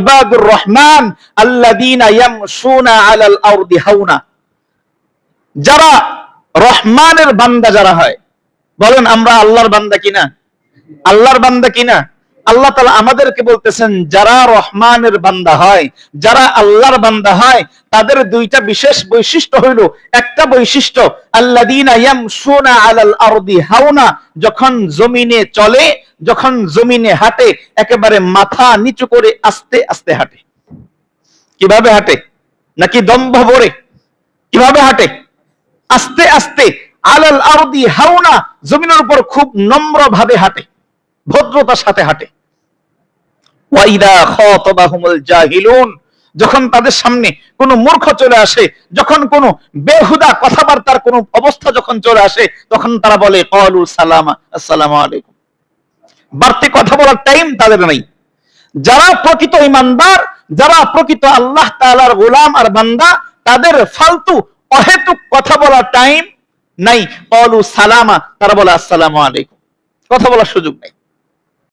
ইবাদুর রহমান আল্লাযীনা ইয়ামশুনা যারা রহমানের বান্দা যারা হয়, বলেন আমরা আল্লাহর বান্দা কিনা? আল্লাহর বান্দা কিনা? আল্লাহ তালা আমাদেরকে বলতেছেন, যারা রহমানের বান্দা হয়, যারা আল্লাহর বান্দা হয়, তাদের দুইটা বিশেষ বৈশিষ্ট্য হইল। একটা বৈশিষ্ট্য আল্লাদিনা ইয়ামশুনা আলাল আরদি হাওনা, যখন জমিনে চলে যখন জমিনে হাঁটে, একেবারে মাথা নিচু করে আস্তে আস্তে হাঁটে। কীভাবে হাঁটে? নাকি দম্ভ ভরে? কীভাবে হাঁটে? আস্তে আস্তে আলাল আরদি হাওনা জমিনের উপর খুব নম্র ভাবে হাঁটে, ভদ্রতার সাথে হাঁটে। ওয়াইদা খাতাবাহুমুল জাহিলুন, যখন তাদের সামনে কোন মূর্খ চলে আসে, যখন কোন বেহুদা কথাবার্তার কোন অবস্থা যখন চলে আসে, তখন তারা বলে, কলু সালামা, আসসালামু আলাইকুম। বাড়তি কথা বলার টাইম তাদের নাই। যারা প্রকৃত ইমানদার, যারা প্রকৃত আল্লাহ তালার গোলাম আর বান্দা, তাদের ফালতু, অহেতুক কথা বলার টাইম নাই। অলু সালামা, তারা বলে আসসালামু আলাইকুম। কথা বলার সুযোগ নাই।